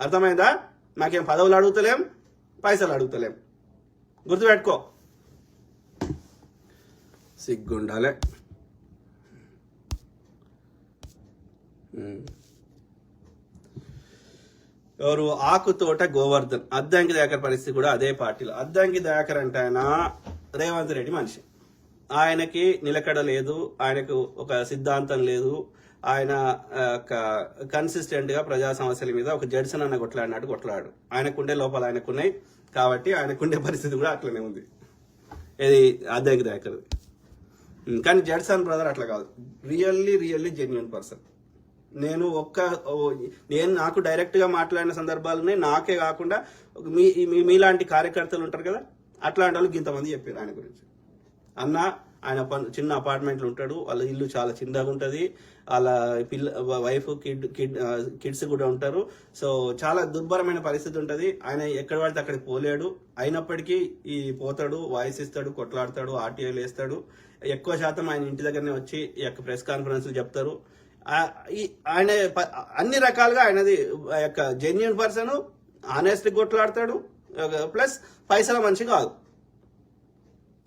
అర్థమైందా? మాకేం పదవులు అడుగుతలేం పైసలు అడుగుతలేం. గుర్తుపెట్టుకో. సిగ్గుండాలే. ఎవరు? ఆకుతోట గోవర్ధన్. అద్దంకి దయాకర్ పరిస్థితి కూడా అదే పార్టీలో. అద్దంకి దయాకర్ అంటే ఆయన రేవంత్ రెడ్డి మనిషి. ఆయనకి నిలకడ లేదు ఆయనకు ఒక సిద్ధాంతం లేదు ఆయన కన్సిస్టెంట్గా ప్రజా సమస్యల మీద ఒక జడ్సన్ అన్న కొట్లాడినట్టు కొట్లాడు. ఆయనకుండే లోపాలు ఆయనకున్నాయి కాబట్టి ఆయనకుండే పరిస్థితి కూడా అట్లనే ఉంది. ఇది అద్దంకి దయాకర్ కానీ జడ్సన్ బ్రదర్ అట్లా కాదు. రియల్లీ రియల్లీ జెన్యున్ పర్సన్ నేను ఒక్క నేను నాకు డైరెక్ట్గా మాట్లాడిన సందర్భాలని నాకే కాకుండా మీ మీ- మీలాంటి కార్యకర్తలు ఉంటారు కదా అట్లాంటి వాళ్ళు ఇంతమంది చెప్పారు ఆయన గురించి. అన్న ఆయన చిన్న అపార్ట్మెంట్లో ఉంటాడు వాళ్ళ ఇల్లు చాలా చిన్నగా ఉంటుంది వాళ్ళ పిల్ల వైఫ్ కిడ్ కిడ్ కిడ్స్ కూడా ఉంటారు. సో చాలా దుర్భరమైన పరిస్థితి ఉంటుంది. ఆయన ఎక్కడ పడితే అక్కడికి పోలేడు. అయినప్పటికీ ఈ పోతాడు వాయిస్ ఇస్తాడు కొట్లాడతాడు ఆర్టీఐలు వేస్తాడు. ఎక్కువ శాతం ఆయన ఇంటి దగ్గరనే వచ్చి ఈ యొక్క ప్రెస్ కాన్ఫరెన్స్లు చెప్తారు. ఆయన ప- అన్ని రకాలుగా ఆయనది ఆ యొక్క జెన్యున్ పర్సన్ ఆనెస్ట్ కొట్లాడతాడు. ప్లస్ పైసల మనిషి కాదు.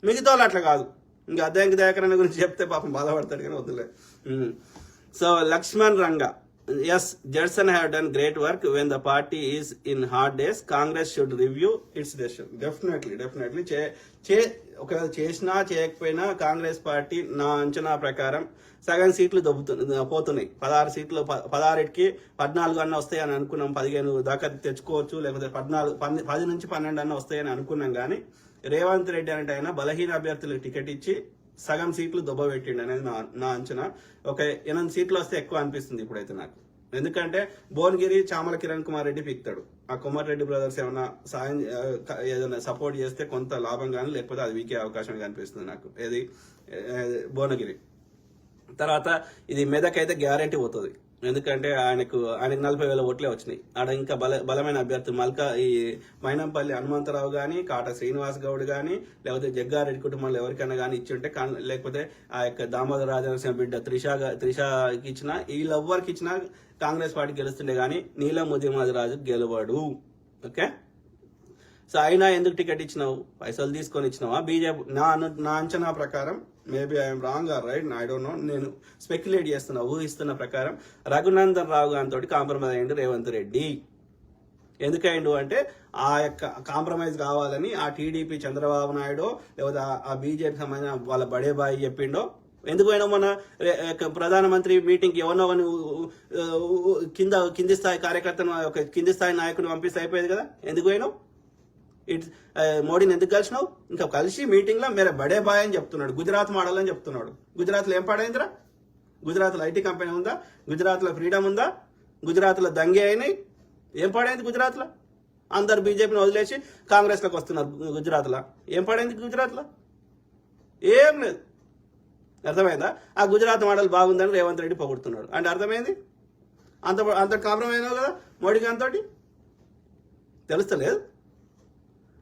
మిగతా వాళ్ళు అట్లా కాదు. ఇంకా అద్దెంకి దయాకరణ గురించి చెప్తే పాపం బాధపడతాడు కానీ వద్దులే. So Laxman Ranga yes Judson have done great work when the party is in hard days Congress should review its decision definitely definitely చే చే ఒకవేళ చేసినా చేయకపోయినా కాంగ్రెస్ పార్టీ నా అంచనా ప్రకారం సగం సీట్లు దొబ్బుతు పోతున్నాయి. పదహారు సీట్లు ప- పదహారుకి పద్నాలుగు అన్న వస్తాయని అనుకున్నాం. పదిహేను దాకా తెచ్చుకోవచ్చు. లేకపోతే పద్నాలుగు పన్- పది నుంచి పన్నెండు అన్న వస్తాయని అనుకున్నాం కానీ రేవంత్ రెడ్డి అంటే ఆయన బలహీన అభ్యర్థులకు టికెట్ ఇచ్చి సగం సీట్లు దొబ్బబెట్టిండు అనేది నా నా అంచనా. ఒక ఎనిమిది సీట్లు వస్తే ఎక్కువ అనిపిస్తుంది ఇప్పుడైతే నాకు. ఎందుకంటే భువనగిరి చామల కిరణ్ కుమార్ రెడ్డి పిక్తాడు. ఆ కుమార్ రెడ్డి బ్రదర్స్ ఏమైనా సాయం ఏదైనా సపోర్ట్ చేస్తే కొంత లాభం కానీ లేకపోతే అది వీకే అవకాశం కనిపిస్తుంది నాకు. ఏది? భువనగిరి. తర్వాత ఇది మెదక్ అయితే గ్యారంటీ పోతుంది. ఎందుకంటే ఆయనకు ఆయనకు నలభై వేల ఓట్లే వచ్చినాయి. ఆడ ఇంకా బల బలమైన అభ్యర్థి మల్కా ఈ మైనంపల్లి హనుమంతరావు కానీ కాట శ్రీనివాస్ గౌడ్ కానీ లేకపోతే జగ్గారెడ్డి కుటుంబంలో ఎవరికైనా కానీ ఇచ్చి ఉంటే లేకపోతే ఆ యొక్క దామోదర రాజనరసింహ బిడ్డ త్రిష త్రిషాకి త్రిషకి ఇచ్చిన వీళ్ళెవ్వరికి ఇచ్చినా కాంగ్రెస్ పార్టీ గెలుస్తుండే కానీ నీలం ముదిమాది రాజు గెలవడు. ఓకే? సో అయినా ఎందుకు టికెట్ ఇచ్చినావు? పైసలు తీసుకొని ఇచ్చినావా? బీజేపీ నా నా అంచనా ప్రకారం maybe I'm wrong or right I don't know నేను స్పెక్యులేట్ చేస్తున్నా ఊహిస్తున్న ప్రకారం రఘునందన్ రావు గారితో కాంప్రమైజ్ అయ్యిండు రేవంత్ రెడ్డి. ఎందుకైండు అంటే ఆ యొక్క కాంప్రమైజ్ కావాలని ఆ టీడీపీ చంద్రబాబు నాయుడు లేకపోతే ఆ- బీజేపీ సంబంధించిన వాళ్ళ బడేబాయి చెప్పిండో ఎందుకు పోయినా మన యొక్క ప్రధానమంత్రి మీటింగ్కి ఎవరినో కింద కింది స్థాయి కార్యకర్తను ఒక కింది స్థాయి నాయకుని పంపిస్తే అయిపోయేది కదా? ఎందుకు పోయినావు? ఇట్స్ మోడీని ఎందుకు కలిసినావు? ఇంకా కలిసి మీటింగ్లో మేర మేరే బడే బాయ్ అని చెప్తున్నాడు గుజరాత్ మోడల్ అని చెప్తున్నాడు. గుజరాత్లో ఏం పాడైందిరా? గుజరాత్లో ఐటీ కంపెనీ ఉందా? గుజరాత్లో ఫ్రీడమ్ ఉందా? గుజరాత్లో దంగే అయినాయి? ఏం పాడైంది గుజరాత్లో? అందరు బీజేపీని వదిలేసి కాంగ్రెస్లోకి వస్తున్నారు గుజరాత్లో. ఏం పాడైంది గుజరాత్లో? ఏం లేదు. అర్థమైందా? ఆ గుజరాత్ మోడల్ బాగుందని రేవంత్ రెడ్డి పొగుడుతున్నాడు. అంటే అర్థమైంది? అంత అంత కాంప్రమైజ్ కదా మోడీకి అంతటి తెలుస్తలేదు.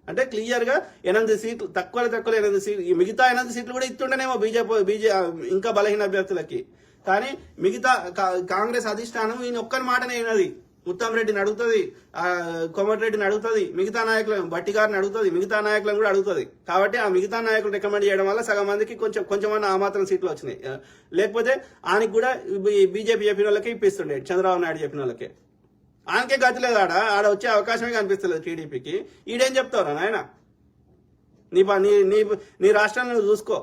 అంటే క్లియర్గా ఎనిమిది సీట్లు తక్కువ తక్కువ ఎనిమిది సీట్లు ఈ మిగతా ఎనిమిది సీట్లు కూడా ఇస్తుండేనేమో బీజేపీ బీజే ఇంకా బలహీన అభ్యర్థులకి. కానీ మిగతా కా- కాంగ్రెస్ అధిష్టానం ఈయన ఒక్కరి మాటనే అయినది ఉత్తమ్ రెడ్డిని అడుగుతుంది కోమటిరెడ్డిని అడుగుతుంది మిగతా నాయకులను బట్టి గారిని అడుగుతుంది మిగతా నాయకులను కూడా అడుగుతుంది. కాబట్టి ఆ మిగతా నాయకులు రికమెండ్ చేయడం వల్ల సగం మందికి కొంచెం కొంచెమన్నా ఆ మాత్రం సీట్లు వచ్చినాయి. లేకపోతే ఆయనకి కూడా బీజేపీ చెప్పిన వాళ్ళకి ఇప్పిస్తుండే చంద్రబాబు నాయుడు చెప్పిన వాళ్ళకి. ఆయనకే గతి లేదు ఆడ ఆడ వచ్చే అవకాశమే కనిపిస్తలేదు టీడీపీకి. ఈడేం చెప్తారు నాయన? నీ నీ నీ నీ రాష్ట్రాన్ని చూసుకో.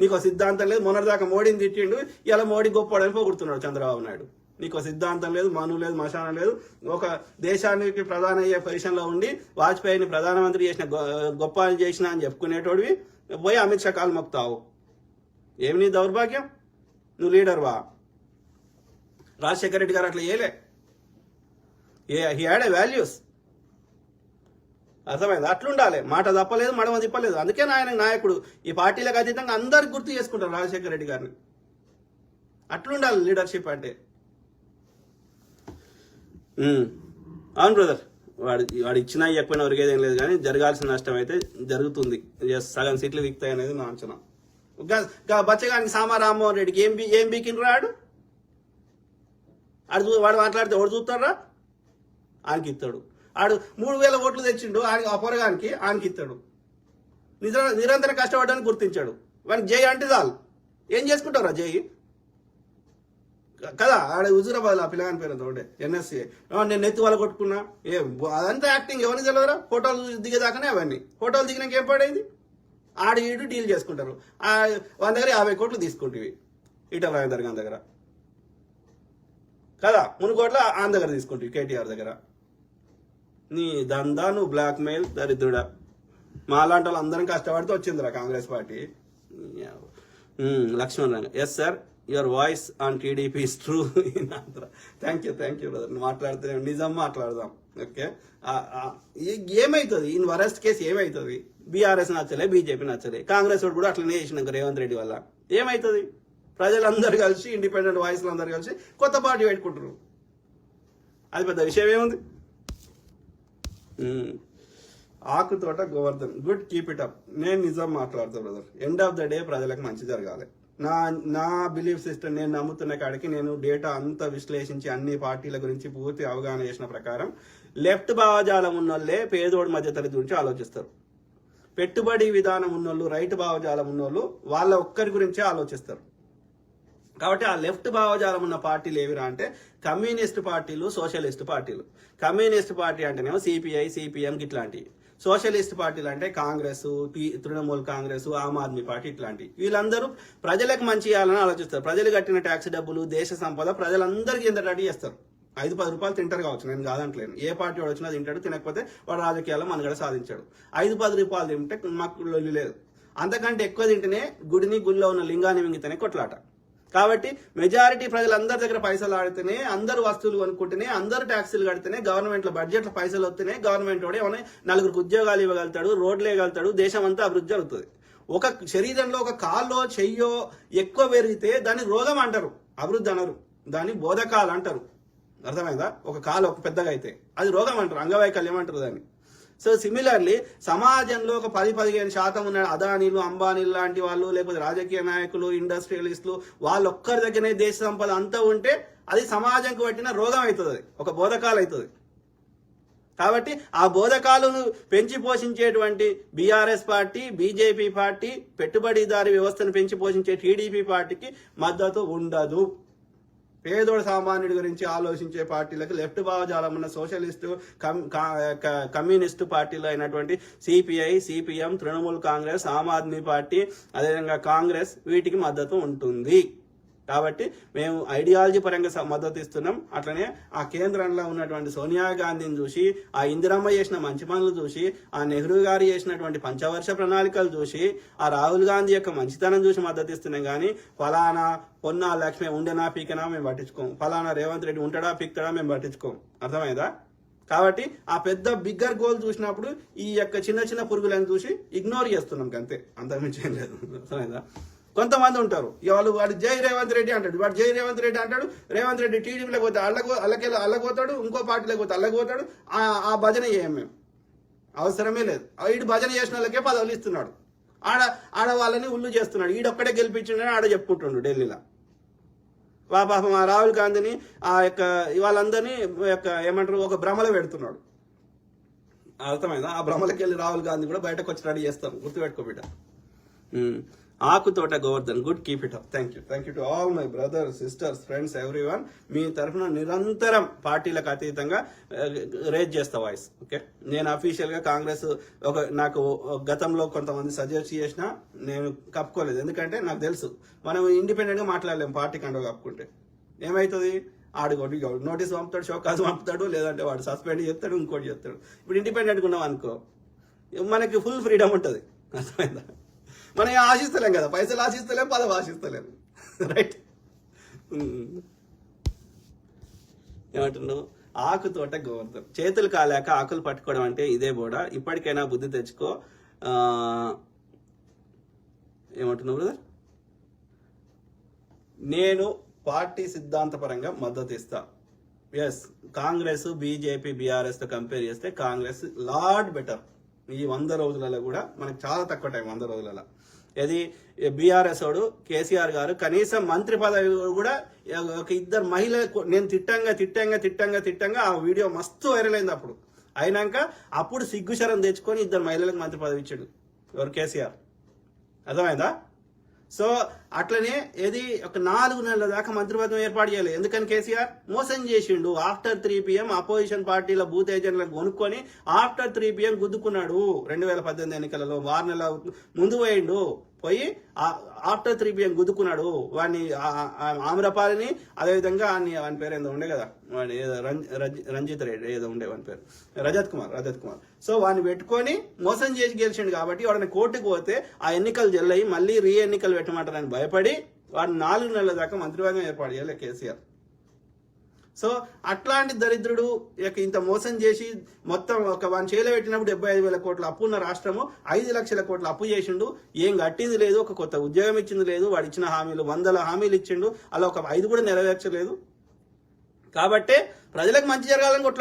నీకు సిద్ధాంతం లేదు మొన్నటిదాకా మోడీని తిట్టిండు ఇలా మోడీ గొప్పవాడని పోగొడుతున్నాడు చంద్రబాబు నాయుడు. నీకు సిద్ధాంతం లేదు మను లేదు మశానం లేదు. ఒక దేశానికి ప్రధాన అయ్యే పొజిషన్లో ఉండి వాజ్పేయిని ప్రధానమంత్రి చేసిన గొప్ప అని చేసిన అని చెప్పుకునేటోడివి పోయి అమిత్ షా కాలు మొక్తావు ఏమి నీ దౌర్భాగ్యం? నువ్వు లీడర్ వా. రాజశేఖర రెడ్డి గారు అట్లా చేయలే. A he had a values అర్థమైంది? అట్లుండాలి. మాట తప్పలేదు మడమ తిప్పలేదు. అందుకే ఆయన నాయకుడు. ఈ పార్టీలకు అతీతంగా అందరు గుర్తు చేసుకుంటారు రాజశేఖర రెడ్డి గారిని. అట్లుండాలి లీడర్షిప్ అంటే. అవును బ్రదర్ వాడు వాడు ఇచ్చినా ఇవ్వకపోయినా ఒరిగేదేం లేదు కానీ జరగాల్సిన నష్టం అయితే జరుగుతుంది. సగం సీట్లు దిగుతాయి అనేది నా అంచనా. బచ్చగానికి సామా రామ్మోహన్ రెడ్డికి ఏం బీ ఏం బీకిన రాడు ఆడు చూ- వాడు మాట్లాడితే ఎవడు చూస్తారా ఆయనకి ఇస్తాడు ఆడు మూడు వేల ఓట్లు తెచ్చిండు ఆయన అపోరగానికి ఆయనకి ఇస్తాడు నిజ నిరంతరం కష్టపడడానికి గుర్తించాడు. వానికి జై అంటే చాలు. ఏం చేసుకుంటారా జై? కదా ఆడ హుజూరాబాద్ ఆ పిల్లగాని పేరు తోడే ఎన్ఎస్సీ. నేను నెత్తి వాళ్ళ కొట్టుకున్నా. ఏ అదంతా యాక్టింగ్ ఎవరిని తెలియదురా ఫోటోలు దిగేదాకానే అవన్నీ. ఫోటోలు దిగినాక ఏం పడైంది? ఆడు ఈడు డీల్ చేసుకుంటారు. వాళ్ళ దగ్గర యాభై కోట్లు తీసుకుంటేవి ఈటల రాజేందర్ గారి దగ్గర. కదా మునుకోట్ల ఆన్ దగ్గర తీసుకుంటావు కేటీఆర్ దగ్గర. నీ దందా నువ్వు బ్లాక్ మెయిల్ దరిద్రుడా. మాలాంటి వాళ్ళు అందరం కష్టపడితే వచ్చిందిరా Congress party. Laxman Ranga yes sir? Your voice on TDP is true in Andhra thank you thank you brother మాట్లాడితే నిజం మాట్లాడదాం. ఓకే ఏమవుతుంది ఇన్ వరెస్ట్ కేసు ఏమవుతుంది బీఆర్ఎస్ నచ్చలే బీజేపీ నచ్చలే. కాంగ్రెస్ వాడు కూడా అట్లనే చేసినాక రేవంత్ రెడ్డి వల్ల. ఏమవుతుంది ప్రజలందరూ కలిసి ఇండిపెండెంట్ వాయిస్లు అందరూ కలిసి కొత్త పార్టీ పెట్టుకుంటారు అది పెద్ద విషయం ఏముంది? Akuthota Govardhan. Good keep it up నేను నిజం మాట్లాడతా brother end of the day ప్రజలకు మంచి జరగాలి. నా నా బిలీఫ్ సిస్టమ్ నేను నమ్ముతున్న కాడికి నేను డేటా అంతా విశ్లేషించి అన్ని పార్టీల గురించి పూర్తి అవగాహన చేసిన ప్రకారం లెఫ్ట్ భావజాలం ఉన్నోళ్ళే పేదోడి మధ్య తల్లి గురించి ఆలోచిస్తారు. పెట్టుబడి విధానం ఉన్నోళ్ళు రైట్ భావజాలం ఉన్నోళ్ళు వాళ్ళ ఒక్కరి గురించే ఆలోచిస్తారు. కాబట్టి ఆ లెఫ్ట్ భావజాలం ఉన్న పార్టీలు ఏవిరా అంటే కమ్యూనిస్ట్ పార్టీలు సోషలిస్ట్ పార్టీలు. కమ్యూనిస్ట్ పార్టీ అంటేనేమో సిపిఐ సిపిఎం ఇట్లాంటివి. సోషలిస్ట్ పార్టీలు అంటే కాంగ్రెస్ తృణమూల్ కాంగ్రెస్ ఆమ్ ఆద్మీ పార్టీ ఇట్లాంటి. వీళ్ళందరూ ప్రజలకు మంచి చేయాలని ఆలోచిస్తారు. ప్రజలు కట్టిన ట్యాక్స్ డబ్బులు దేశ సంపద ప్రజలందరికీ ఎంత రెడీ చేస్తారు ఐదు పది రూపాయలు తింటారు కావచ్చు నేను కాదంటలేను. ఏ పార్టీ వాడు వచ్చినా తింటాడు తినకపోతే వాడు రాజకీయాల్లో మనగడ సాధించాడు. ఐదు పది రూపాయలు తింటే మాకు లొల్లి లేదు. అంతకంటే ఎక్కువ తింటేనే గుడిని గుళ్ళో ఉన్న లింగాన్ని మింగితేనే కొట్లాట. కాబట్టి మెజారిటీ ప్రజలందరి దగ్గర పైసలు ఆడితేనే అందరు వస్తువులు కొనుక్కుంటేనే అందరు ట్యాక్సీలు కడితేనే గవర్నమెంట్లో బడ్జెట్ పైసలు వస్తేనే గవర్నమెంట్ వాడు ఏమైనా నలుగురికి ఉద్యోగాలు ఇవ్వగలుగుతాడు రోడ్లు వేయగలుగుతాడు దేశం అంతా అభివృద్ధి జరుగుతుంది. ఒక శరీరంలో ఒక కాల్లో చెయ్యో ఎక్కువ పెరిగితే దాన్ని రోగం అంటారు అభివృద్ధి అనరు. దాన్ని బోధకాలు అంటారు. అర్థమైందా? ఒక కాలు ఒక పెద్దగా అయితే. అది రోగం అంటారు అంగవైకల్యం అంటారు దాన్ని. సో సిమిలర్లీ సమాజంలో ఒక పది పదిహేను శాతం ఉన్న అదానీలు అంబానీలు లాంటి వాళ్ళు లేకపోతే రాజకీయ నాయకులు ఇండస్ట్రియలిస్టులు వాళ్ళ ఒక్కరి దగ్గరనే దేశ సంపద అంతా ఉంటే అది సమాజంకు పట్టిన రోగం అవుతుంది అది. ఒక బోధకాలు అవుతుంది కాబట్టి ఆ బోధకాలను పెంచి పోషించేటువంటి బీఆర్ఎస్ పార్టీ బీజేపీ పార్టీ పెట్టుబడిదారి వ్యవస్థను పెంచి పోషించే టీడీపీ పార్టీకి మద్దతు ఉండదు పేదోడు సామాన్యుడి గురించి ఆలోచించే పార్టీలకు లెఫ్ట్ భావజాలం ఉన్న సోషలిస్టు కమ్- క- కమ్యూనిస్టు పార్టీలు అయినటువంటి CPI CPM Trinamool Congress Aam Aadmi party అదేవిధంగా కాంగ్రెస్ వీటికి మద్దతు ఉంటుంది. కాబట్టి మేము ఐడియాలజీ పరంగా స- మద్దతు ఇస్తున్నాం. అట్లనే ఆ కేంద్రంలో ఉన్నటువంటి సోనియా గాంధీని చూసి ఆ ఇందిరమ్మ చేసిన మంచి పనులు చూసి ఆ నెహ్రూ గారు చేసినటువంటి పంచవర్ష ప్రణాళికలు చూసి ఆ రాహుల్ గాంధీ యొక్క మంచితనం చూసి మద్దతు ఇస్తున్నాం. కానీ ఫలానా పొన్నా లక్ష్మి ఉండేనా పీకనా మేము పట్టించుకోం. ఫలానా రేవంత్ రెడ్డి ఉంటాడా పీక్తాడా మేము పట్టించుకోం. అర్థమైందా? కాబట్టి ఆ పెద్ద బిగ్గర్ గోల్ చూసినప్పుడు ఈ యొక్క చిన్న చిన్న పురుగులను చూసి ఇగ్నోర్ చేస్తున్నాం. అంతే. అంతకుమించి ఏం లేదు. అర్థమైందా? కొంతమంది ఉంటారు. వాళ్ళు వాడు జై రేవంత్ రెడ్డి అంటాడు. వాడు జై రేవంత్ రెడ్డి అంటాడు. రేవంత్ రెడ్డి టీడీపీలోకి పోతే అల్లకు అల్లకెళ్ళి అల్లకపోతాడు ఇంకో పార్టీలోకి పోతే అల్లకపోతాడు ఆ ఆ భజన చేయం మేము. అవసరమే లేదు. ఈడు భజన చేసిన వాళ్ళకే పదవులు ఇస్తున్నాడు. ఆడ ఆడ వాళ్ళని ఉల్లు చేస్తున్నాడు. ఈడొక్కడే గెలిపించిండని ఆడ చెప్పుకుంటుండు ఢిల్లీలో. వా పాపం ఆ రాహుల్ గాంధీని ఆ యొక్క వాళ్ళందరినీ యొక్క ఏమంటారు ఒక భ్రమలో పెడుతున్నాడు. అర్థమైందా? ఆ భ్రమలకి వెళ్ళి రాహుల్ గాంధీ కూడా బయటకు వచ్చి రెడీ చేస్తాం. గుర్తుపెట్టుకో బిడ్డ. Akuthota Govardhan good keep it up thank you thank you to all my brothers sisters friends everyone మీ తరఫున నిరంతరం పార్టీలకు అతీతంగా రేజ్ చేస్తా వాయిస్ ఓకే నేను అఫీషియల్గా కాంగ్రెస్ ఒక నాకు గతంలో కొంతమంది సజెస్ట్ చేసిన నేను కప్పుకోలేదు. ఎందుకంటే నాకు తెలుసు మనం ఇండిపెండెంట్గా మాట్లాడలేము మాట్లాడలేం పార్టీ కండవ కప్పుకుంటే. ఏమవుతుంది ఆడు నోటీస్ పంపుతాడు షోకాస్ పంపుతాడు లేదంటే వాడు సస్పెండ్ చేస్తాడు ఇంకోటి చేస్తాడు. ఇప్పుడు ఇండిపెండెంట్ ఉన్నాం అనుకో మనకి ఫుల్ ఫ్రీడమ్ ఉంటుంది. అర్థమైందా? మనం ఆశిస్తలేం కదా? పైసలు ఆశిస్తలేం పదవి ఆశిస్తలేం. రైట్ ఏమంటున్నావు? ఆకు తోట గోవర్ధన్. చేతులు కాలేక ఆకులు పట్టుకోవడం అంటే ఇదే బోడ. ఇప్పటికైనా బుద్ధి తెచ్చుకో. ఏమంటున్నావు బ్రదర్ నేను పార్టీ సిద్ధాంతపరంగా మద్దతు ఇస్తా. ఎస్ కాంగ్రెస్ బీజేపీ బీఆర్ఎస్తో కంపేర్ చేస్తే కాంగ్రెస్ లాడ్ బెటర్. ఈ వంద రోజులలో కూడా మనకు చాలా తక్కువ టైం వంద రోజులలో. ఇది బీఆర్ఎస్ వాడు కేసీఆర్ గారు కనీసం మంత్రి పదవి కూడా ఒక ఇద్దరు మహిళలకు నేను తిట్టంగా తిట్టంగా తిట్టంగా తిట్టంగా ఆ వీడియో మస్తు వైరల్ అయింది అప్పుడు. అయినాక అప్పుడు సిగ్గుశరం తెచ్చుకొని ఇద్దరు మహిళలకు మంత్రి పదవి ఇచ్చాడు ఎవరు? కేసీఆర్. అర్థమైందా? సో అట్లనే ఏది ఒక నాలుగు నెలల దాకా మంత్రివర్గం ఏర్పాటు చేయాలి. ఎందుకని కేసీఆర్? మోసం చేసిండు. ఆఫ్టర్ త్రీ పిఎం అపోజిషన్ పార్టీల బూత్ ఏజెంట్లను కొనుక్కొని ఆఫ్టర్ త్రీ పిఎం గుద్దుకున్నాడు రెండు వేల పద్దెనిమిది ఎన్నికలలో. వారు నెల ముందు పోయిండు. పోయి ఆఫ్టర్ త్రీ పిఎం గుద్దుకున్నాడు. వాడిని ఆమ్రపాలిని అదేవిధంగా వాని వాని పేరు ఏదో ఉండే కదా? వాడి రంజిత్ రెడ్డి ఏదో ఉండే వాని పేరు. రజత్ కుమార్ రజత్ కుమార్. సో వాడిని పెట్టుకొని మోసం చేసి గెలిచిండు కాబట్టి వాడిని కోర్టుకు పోతే ఆ ఎన్నికలు జల్లయి మళ్ళీ రీ ఎన్నికలు పెట్టమంటారని భయపడి వాడు నాలుగు నెలల దాకా మంత్రివర్గం ఏర్పాటు చేయలే కేసీఆర్. సో అట్లాంటి దరిద్రుడు ఇక ఇంత మోసం చేసి మొత్తం ఒక వన్ చేలో పెట్టినప్పుడు డెబ్బై ఐదు వేల కోట్ల అప్పు ఉన్న రాష్ట్రము ఐదు లక్షల కోట్ల అప్పు చేసిండు. ఏం కట్టింది లేదు ఒక కొత్త ఉద్యోగం ఇచ్చింది లేదు వాడు ఇచ్చిన హామీలు వందల హామీలు ఇచ్చిండు. అలా ఒక ఐదు కూడా నెరవేర్చలేదు. కాబట్టే ప్రజలకు మంచి జరగాలని